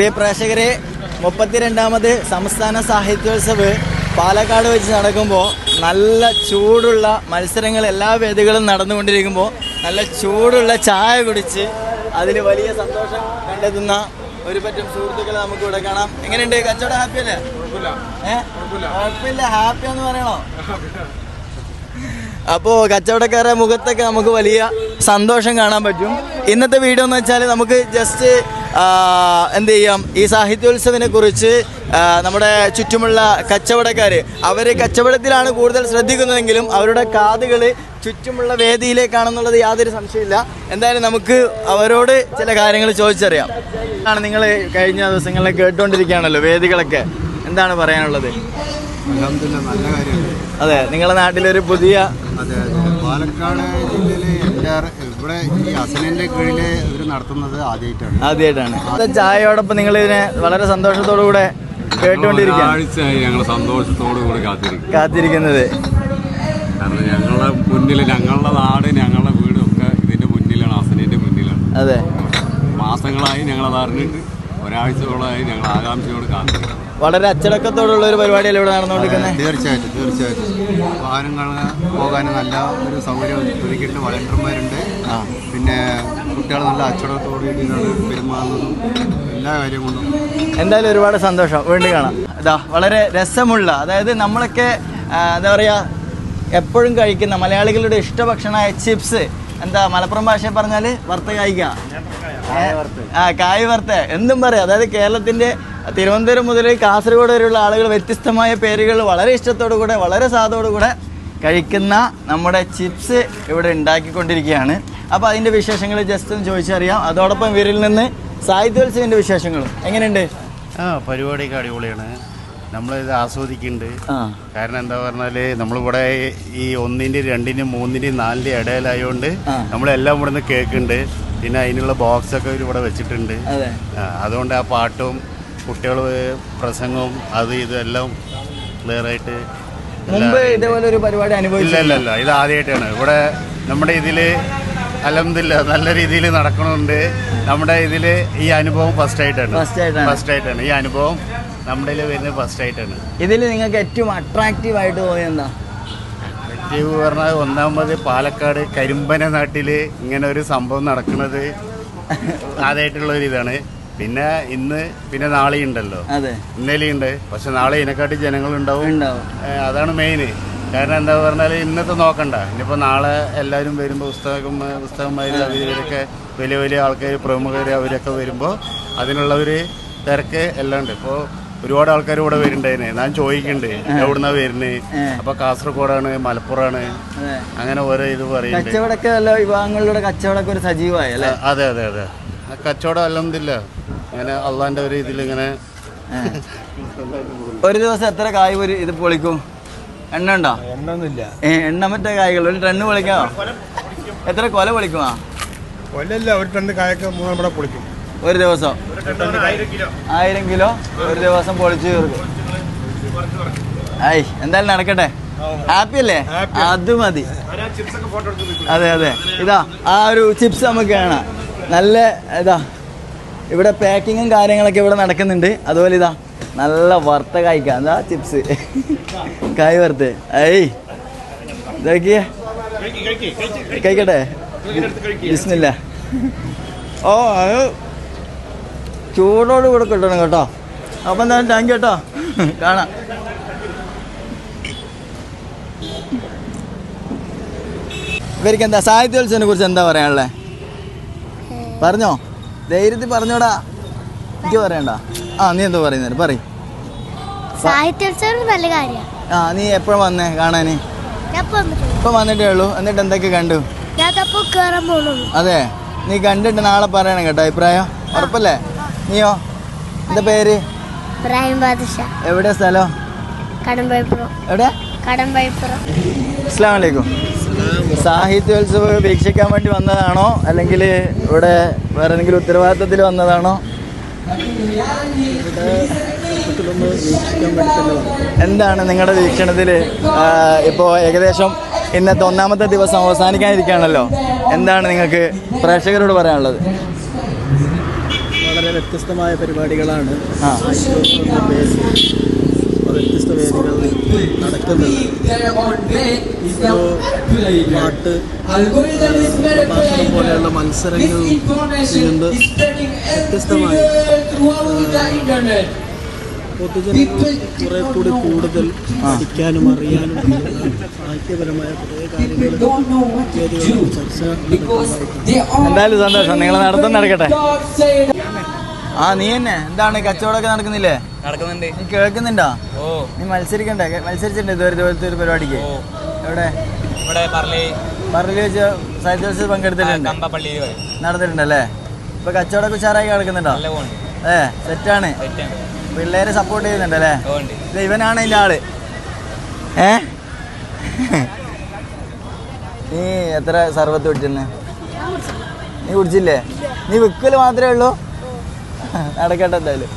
പ്രിയ പ്രേക്ഷകരെ മുപ്പത്തിരണ്ടാമത് സംസ്ഥാന സാഹിത്യോത്സവ് പാലക്കാട് വെച്ച് നടക്കുമ്പോൾ നല്ല ചൂടുള്ള മത്സരങ്ങൾ എല്ലാ വേദികളും നടന്നുകൊണ്ടിരിക്കുമ്പോൾ നല്ല ചൂടുള്ള ചായ കുടിച്ച് അതിൽ വലിയ സന്തോഷം കണ്ടെത്തുന്ന ഒരു പറ്റം സുഹൃത്തുക്കളെ നമുക്ക് ഇവിടെ കാണാം. എങ്ങനെയുണ്ട്? കച്ചവടം ഹാപ്പി അല്ലേ? ഏഹ് കുഴപ്പമില്ല. ഹാപ്പി എന്ന് പറയണോ? അപ്പോൾ കച്ചവടക്കാരുടെ മുഖത്തൊക്കെ നമുക്ക് വലിയ സന്തോഷം കാണാൻ പറ്റും. ഇന്നത്തെ വീഡിയോ എന്ന് വെച്ചാൽ നമുക്ക് ജസ്റ്റ് എന്ത് ചെയ്യാം? ഈ സാഹിത്യോത്സവിനെ കുറിച്ച് നമ്മുടെ ചുറ്റുമുള്ള കച്ചവടക്കാർ അവർ കച്ചവടത്തിലാണ് കൂടുതൽ ശ്രദ്ധിക്കുന്നതെങ്കിലും അവരുടെ കാതുകൾ ചുറ്റുമുള്ള വേദിയിലേക്കാണെന്നുള്ളത് യാതൊരു സംശയമില്ല എന്തായാലും നമുക്ക് അവരോട് ചില കാര്യങ്ങൾ ചോദിച്ചറിയാം. ആണ് നിങ്ങൾ കഴിഞ്ഞ ദിവസങ്ങളിൽ കേട്ടുകൊണ്ടിരിക്കുകയാണല്ലോ വേദികളൊക്കെ? എന്താണ് പറയാനുള്ളത്? നല്ല അതെ നിങ്ങളുടെ നാട്ടിലൊരു പുതിയ പാലക്കാട് ജില്ലയിലെ ഇവിടെ ഈ അസലിന്റെ കീഴിൽ ഇവർ നടത്തുന്നത് ആദ്യമായിട്ടാണ് ആദ്യമായിട്ടാണ് അത് ചായയോടൊപ്പം നിങ്ങൾ ഇതിനെ വളരെ സന്തോഷത്തോടു കൂടെ കേട്ടുകൊണ്ടിരിക്കുകയാണ് ഞങ്ങൾ സന്തോഷത്തോടു കൂടി കാത്തിരിക്കും കാത്തിരിക്കുന്നത്. കാരണം ഞങ്ങളുടെ മുന്നിൽ ഞങ്ങളുടെ നാട് ഞങ്ങളുടെ വീടും ഒക്കെ ഇതിന്റെ മുന്നിലാണ് അസനിന്റെ മുന്നിലാണ്. അതെ. മാസങ്ങളായി ഞങ്ങളത് അറിഞ്ഞിട്ട് ഒരാഴ്ചയോളമായി ഞങ്ങൾ ആകാംക്ഷയോട് കാത്തിരിക്കും വളരെ അച്ചടക്കത്തോടുള്ള ഒരു പരിപാടിയല്ലേ ഇവിടെ നടന്നുകൊണ്ടിരിക്കുന്നത്? തീർച്ചയായിട്ടും തീർച്ചയായിട്ടും. വാഹനങ്ങൾ പോകാൻ നല്ല ഒരു സൗകര്യം ഒരുക്കിയിട്ട് വളണ്ടർമാരുണ്ട്. പിന്നെ കുട്ടികൾ നല്ല അച്ചടക്കത്തോടു കൂടിയാണ് പെരുമാറുന്നതും എല്ലാ കാര്യം കൊണ്ടും എന്തായാലും ഒരുപാട് സന്തോഷം. വീണ്ടും കാണാം. ഇതാ വളരെ രസമുള്ള അതായത് നമ്മളൊക്കെ എന്താ പറയുക എപ്പോഴും കഴിക്കുന്ന മലയാളികളുടെ ഇഷ്ടഭക്ഷണമായ ചിപ്സ് എന്താ മലപ്പുറം ഭാഷ പറഞ്ഞാൽ വറുത്ത കായ്ക്ക? ആ കായ് വറുത്ത. എന്തും പറയാം. അതായത് കേരളത്തിന്റെ തിരുവനന്തപുരം മുതൽ കാസർഗോഡ് വരെയുള്ള ആളുകൾ വ്യത്യസ്തമായ പേരുകൾ വളരെ ഇഷ്ടത്തോടു കൂടെ വളരെ സാധോടു കൂടെ കഴിക്കുന്ന നമ്മുടെ ചിപ്സ് ഇവിടെ ഉണ്ടാക്കിക്കൊണ്ടിരിക്കുകയാണ്. അപ്പോൾ അതിന്റെ വിശേഷങ്ങൾ ജസ്റ്റ് ഒന്ന് ചോദിച്ചറിയാം. അതോടൊപ്പം ഇവരിൽ നിന്ന് സാഹിത്യോത്സവത്തിന്റെ വിശേഷങ്ങളും. എങ്ങനെയുണ്ട്? ആ പരിപാടിയൊക്കെ അടിപൊളിയാണ്. നമ്മളിത് ആസ്വദിക്കുന്നുണ്ട്. കാരണം എന്താ പറഞ്ഞാൽ നമ്മളിവിടെ ഈ ഒന്നിന്റെ രണ്ടിന്റെ മൂന്നിന്റെ നാലിന്റെ ഇടയിലായോണ്ട്. നമ്മളെല്ലാം ഇവിടെ നിന്ന് കേൾക്കുന്നുണ്ട്. പിന്നെ അതിനുള്ള ബോക്സ് ഒക്കെ ഇവിടെ വെച്ചിട്ടുണ്ട്. അതെ. അതുകൊണ്ട് ആ പാട്ടും കുട്ടികൾ പ്രസംഗവും അത് ഇതെല്ലാം ക്ലിയർ ആയിട്ട് മുമ്പ് ഇതേപോലെ ഒരു പരിപാടി അനുഭവിച്ചില്ല ഇല്ല ഇല്ല ഇത് ആദ്യമായിട്ടാണ്. ഇവിടെ നമ്മുടെ ഇതിൽ അലഹമില്ല നല്ല രീതിയിൽ നടക്കണുണ്ട്. നമ്മുടെ ഇതിൽ ഈ അനുഭവം ഫസ്റ്റ് ആയിട്ടാണ്. ഫസ്റ്റ് ആയിട്ടാണ്. ഈ അനുഭവം നമ്മുടെ വരുന്നത് ഫസ്റ്റ് ആയിട്ടാണ്. ഇതിൽ നിങ്ങൾക്ക് ഏറ്റവും അട്രാക്റ്റീവ് ആയിട്ട് തോന്നിയത് എന്താ? നെഗറ്റീവ് പറഞ്ഞാൽ ഒന്നാമത് പാലക്കാട് കരിമ്പന നാട്ടിൽ ഇങ്ങനെ ഒരു സംഭവം നടക്കുന്നത് ആദ്യമായിട്ടുള്ള ഒരു ഇതാണ്. പിന്നെ ഇന്ന് പിന്നെ നാളെ ഉണ്ടല്ലോ. അതെ. ഇന്നലെ ഉണ്ട്. പക്ഷെ നാളെ ഇതിനെക്കാട്ടി ജനങ്ങളുണ്ടാവും അതാണ് മെയിന് കാരണം എന്താ പറഞ്ഞാൽ ഇന്നത്തെ നോക്കണ്ട. ഇനിയിപ്പോൾ നാളെ എല്ലാവരും വരുമ്പോൾ പുസ്തകം പുസ്തകന്മാർ അവരൊക്കെ വലിയ വലിയ ആൾക്കാർ പ്രമുഖർ അവരൊക്കെ വരുമ്പോൾ അതിനുള്ള ഒരു തിരക്ക് എല്ലാം ഉണ്ട്. ഇപ്പോൾ ഒരുപാട് ആൾക്കാർ ഇവിടെ വരുന്നുണ്ടായിരുന്നേ ഞാൻ ചോദിക്കണ്ടേ എവിടുന്നാ വരുന്നേ? അപ്പൊ അപ്പോൾ കാസർഗോഡാണ് മലപ്പുറമാണ് അതെ അങ്ങനെ ഓരോ ഇത് പറയുന്നത് കച്ചവടമൊക്കെ എല്ലാ വിഭാഗങ്ങളിലൂടെ കച്ചവടമൊക്കെ ഒരു സജീവമായി അല്ലേ? അതെ അതെ അതെ. ആ കച്ചവടം അല്ലെന്നില്ല. അങ്ങനെ അള്ളാന്റെ ഒരു ഇതിൽ ഇങ്ങനെ ഒരു ദിവസം എത്ര കായ് ഒരു ഇത് പൊളിക്കും? എണ്ണ ഉണ്ടോ? എണ്ണൊന്നുമില്ല. എണ്ണ മറ്റേ കായ്കൾ ഒരു ടണ്ണ് പൊളിക്കാമോ എത്ര കൊല പൊളിക്കുമോ കൊല്ലല്ല ഒരു ടണ്ണ് കായൊക്കെ നമ്മുടെ പൊളിക്കും. ഒരു ദിവസം. ആയിരം കിലോ ഒരു ദിവസം പൊളിച്ചു തീർക്കും. ഐ എന്തായാലും നടക്കട്ടെ. ഹാപ്പി അല്ലേ? അത് മതി. അതെ അതെ. ഇതാ ആ ഒരു ചിപ്സ് നമുക്ക് കാണാം. നല്ല ഇതാ ഇവിടെ പാക്കിങ്ങും കാര്യങ്ങളൊക്കെ ഇവിടെ നടക്കുന്നുണ്ട്. അതുപോലെ ഇതാ നല്ല വറുത്ത കായ്ക്ക എന്താ ചിപ്സ് കായ് വറുത്ത്. ഐ ഇതാക്കിയേ. കഴിക്കട്ടെ? ബിസ്മില്ല. ഓ അത് ചൂടോട് കൂടെ കിട്ടണം കേട്ടോ. അപ്പം എന്തായാലും താങ്ക് കേട്ടോ കാണാം. ഇവർക്ക് എന്താ സാഹിത്യോത്സവനെ കുറിച്ച് എന്താ പറയാനുള്ളത് പറഞ്ഞോ? ധൈര്യത്തിൽ പറഞ്ഞോടാ. എനിക്ക് പറയണ്ട. ആ നീ എന്താ പറയുന്നത് പറയും സാഹിത്യോത്സവം നല്ല കാര്യമാണ് ആ നീ എപ്പോഴും വന്നേ കാണാന്? ഇപ്പൊ വന്നിട്ടേ ഉള്ളൂ. എന്നിട്ട് എന്തൊക്കെ കണ്ടു? അതെ. നീ കണ്ടിട്ട് നാളെ പറയണം കേട്ടോ അഭിപ്രായം. ഉറപ്പല്ലേ? നീയോ? എന്താ പേര്? ഇബ്രാഹിം ബാദുഷ. എവിടെ സ്ഥലം? കടമ്പഴിപ്പുറം എവിടെ? കടമ്പഴിപ്പുറം അസ്സാം വലൈക്കും സാഹിത്യോത്സവം വീക്ഷിക്കാൻ വേണ്ടി വന്നതാണോ? അല്ലെങ്കിൽ ഇവിടെ വേറെ എന്തെങ്കിലും ഉത്തരവാദിത്തത്തിൽ വന്നതാണോ? എന്താണ് നിങ്ങളുടെ വീക്ഷണത്തിൽ? ഇപ്പോൾ ഏകദേശം ഇന്നത്തെ ഒന്നാമത്തെ ദിവസം അവസാനിക്കാനിരിക്കുകയാണല്ലോ. എന്താണ് നിങ്ങൾക്ക് പ്രേക്ഷകരോട് പറയാനുള്ളത്? വളരെ വ്യത്യസ്തമായ പരിപാടികളാണ്. വ്യത്യസ്ത വേദികളിൽ നടക്കുന്നത്. ഒരു പാട്ട് പ്രഭാഷണം പോലെയുള്ള മത്സരങ്ങൾ ചെയ്യുന്നത് വ്യത്യസ്തമായി. പൊതുജനങ്ങൾ കുറെ കൂടി കൂടുതൽ പഠിക്കാനും അറിയാനും സാഹിത്യപരമായ കുറേ കാര്യങ്ങൾ ചർച്ച എന്തായാലും സന്തോഷം. നിങ്ങൾ നടത്തുന്ന നടക്കട്ടെ. ആ നീ തന്നെ. എന്താണ് കച്ചവടമൊക്കെ നടക്കുന്നില്ലേ? നടക്കുന്നുണ്ട്. നീ കേൾക്കുന്നുണ്ടോ? ഓ. നീ മത്സരിക്കണ്ടേ? മത്സരിച്ചിട്ടുണ്ട് ഇതുവരെ ഇതുപോലത്തെ ഒരു പരിപാടിക്ക്. എവിടെ? ഇവിടെ പറളി പറലിൽ വെച്ച് സാഹിത്യോത്സവം പങ്കെടുത്തിട്ടുണ്ട്. നടന്നിട്ടുണ്ടല്ലേ? ഇപ്പൊ കച്ചവടമൊക്കെ ഉഷാറായി കിടക്കുന്നുണ്ടോ? ഏ സെറ്റാണ്. പിള്ളേരെ സപ്പോർട്ട് ചെയ്യുന്നുണ്ടല്ലേ? ഇവനാണ് അതിന്റെ ആൾ. ഏ? നീ എത്ര സർവത്ത് കുടിച്ചെന്ന് നീ കുടിച്ചില്ലേ? നീ വിക്കൽ മാത്രമേ ഉള്ളൂ? നടക്കട്ടെ എന്തായാലും.